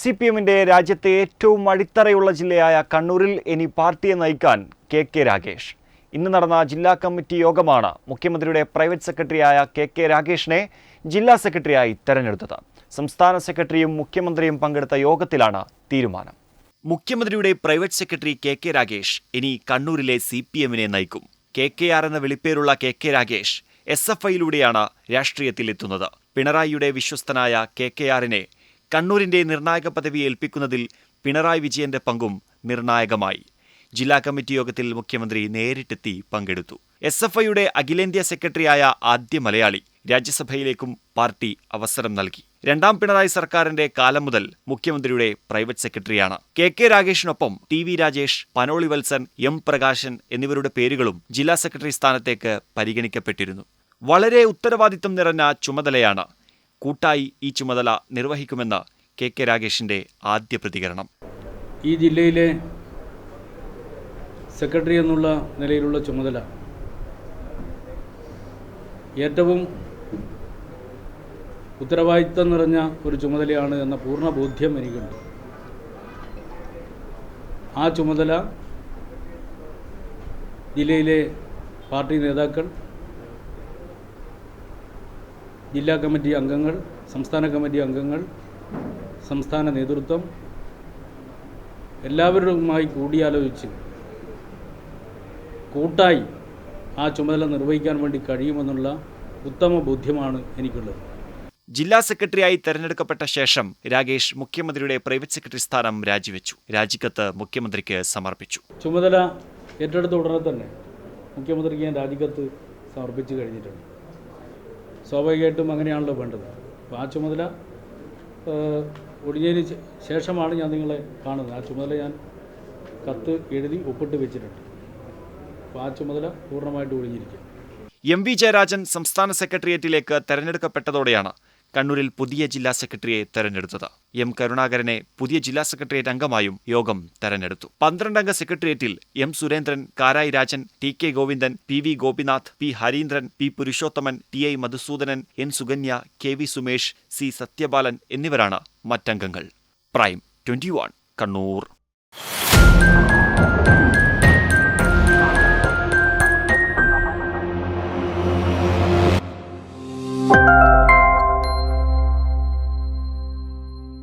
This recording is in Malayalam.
സി പി എമ്മിന്റെ രാജ്യത്തെ ഏറ്റവും അടിത്തറയുള്ള ജില്ലയായ കണ്ണൂരിൽ ഇനി പാർട്ടിയെ നയിക്കാൻ കെ കെ രാഗേഷ് ഇന്ന് നടന്ന ജില്ലാ കമ്മിറ്റി യോഗമാണ് മുഖ്യമന്ത്രിയുടെ പ്രൈവറ്റ് സെക്രട്ടറിയായ കെ കെ രാഗേഷിനെ ജില്ലാ സെക്രട്ടറിയായി തെരഞ്ഞെടുത്തത്. സംസ്ഥാന സെക്രട്ടറിയും മുഖ്യമന്ത്രിയും പങ്കെടുത്ത യോഗത്തിലാണ് തീരുമാനം. മുഖ്യമന്ത്രിയുടെ private secretary K K Ragesh ഇനി കണ്ണൂരിലെ സി പി എമ്മിനെ നയിക്കും. കെ കെ ആർ എന്ന വിളിപ്പേരുള്ള K K Ragesh S F ഐയിലൂടെയാണ് രാഷ്ട്രീയത്തിലെത്തുന്നത്. പിണറായിയുടെ വിശ്വസ്തനായ കെ കെ ആറിനെ കണ്ണൂരിന്റെ നിർണായക പദവി ഏൽപ്പിക്കുന്നതിൽ പിണറായി വിജയന്റെ പങ്കും നിർണായകമായി. ജില്ലാ കമ്മിറ്റി യോഗത്തിൽ മുഖ്യമന്ത്രി നേരിട്ടെത്തി പങ്കെടുത്തു. എസ് എഫ് ഐയുടെ അഖിലേന്ത്യാ സെക്രട്ടറിയായ ആദ്യ മലയാളി രാജ്യസഭയിലേക്കും പാർട്ടി അവസരം നൽകി. രണ്ടാം പിണറായി സർക്കാരിന്റെ കാലം മുതൽ മുഖ്യമന്ത്രിയുടെ പ്രൈവറ്റ് സെക്രട്ടറിയാണ്. K K രാഗേഷിനൊപ്പം T V Rajesh Panoli Valsan M Prakashan എന്നിവരുടെ പേരുകളും ജില്ലാ സെക്രട്ടറി സ്ഥാനത്തേക്ക് പരിഗണിക്കപ്പെട്ടിരുന്നു. വളരെ ഉത്തരവാദിത്തം നിറഞ്ഞ ചുമതലയാണ് കൂട്ടായി ഈ ചുമതല നിർവഹിക്കുമെന്ന് കെ കെ രാഗേഷിന്റെ ആദ്യ പ്രതികരണം. ഈ ജില്ലയിലെ സെക്രട്ടറി എന്നുള്ള നിലയിലുള്ള ചുമതല ഏറ്റവും ഉത്തരവാദിത്തം നിറഞ്ഞ ഒരു ചുമതലയാണ് എന്ന പൂർണ ബോധ്യം എനിക്കുണ്ട്. ആ ചുമതല ജില്ലയിലെ പാർട്ടി നേതാക്കൾ ജില്ലാ കമ്മിറ്റി അംഗങ്ങൾ സംസ്ഥാന കമ്മിറ്റി അംഗങ്ങൾ സംസ്ഥാന നേതൃത്വം എല്ലാവരുമായി കൂടിയാലോചിച്ച് കൂട്ടായി ആ ചുമതല നിർവഹിക്കാൻ വേണ്ടി കഴിയുമെന്നുള്ള ഉത്തമ ബോധ്യമാണ് എനിക്കുള്ളത്. ജില്ലാ സെക്രട്ടറിയായി തെരഞ്ഞെടുക്കപ്പെട്ട ശേഷം രാകേഷ് മുഖ്യമന്ത്രിയുടെ പ്രൈവറ്റ് സെക്രട്ടറി സ്ഥാനം രാജിവെച്ചു. രാജിക്കത്ത് മുഖ്യമന്ത്രിക്ക് സമർപ്പിച്ചു. ചുമതല ഏറ്റെടുത്ത ഉടനെ തന്നെ മുഖ്യമന്ത്രിക്ക് ഞാൻ രാജിക്കത്ത് സമർപ്പിച്ചു കഴിഞ്ഞിട്ടുണ്ട്. സ്വാഭാവികമായിട്ടും അങ്ങനെയാണല്ലോ വേണ്ടത്. അപ്പോൾ ആ ചുമതല ഒടിഞ്ഞതിന് ശേഷമാണ് ഞാൻ നിങ്ങളെ കാണുന്നത്. ആ ചുമതല ഞാൻ കത്ത് എഴുതി ഒപ്പിട്ട് വെച്ചിട്ടുണ്ട്. അപ്പോൾ ആ ചുമതല പൂർണമായിട്ട് ഒഴിഞ്ഞിരിക്കും എം വി ജയരാജൻ സംസ്ഥാന സെക്രട്ടേറിയറ്റിലേക്ക് തെരഞ്ഞെടുക്കപ്പെട്ടതോടെയാണ് കണ്ണൂരിൽ പുതിയ ജില്ലാ സെക്രട്ടറിയെ തെരഞ്ഞെടുത്തത്. എം കരുണാകരനെ പുതിയ ജില്ലാ സെക്രട്ടേറിയറ്റ് അംഗമായും യോഗം തെരഞ്ഞെടുത്തു. പന്ത്രണ്ടംഗ സെക്രട്ടേറിയറ്റിൽ M Surendran Karayi Rajan T K Govindan P V Gopinath P Harindran P Purushothaman T I Madhusudanan N Sukanya K V Sumesh C Sathyabalan എന്നിവരാണ് മറ്റംഗങ്ങൾ. Prime twenty Kannur.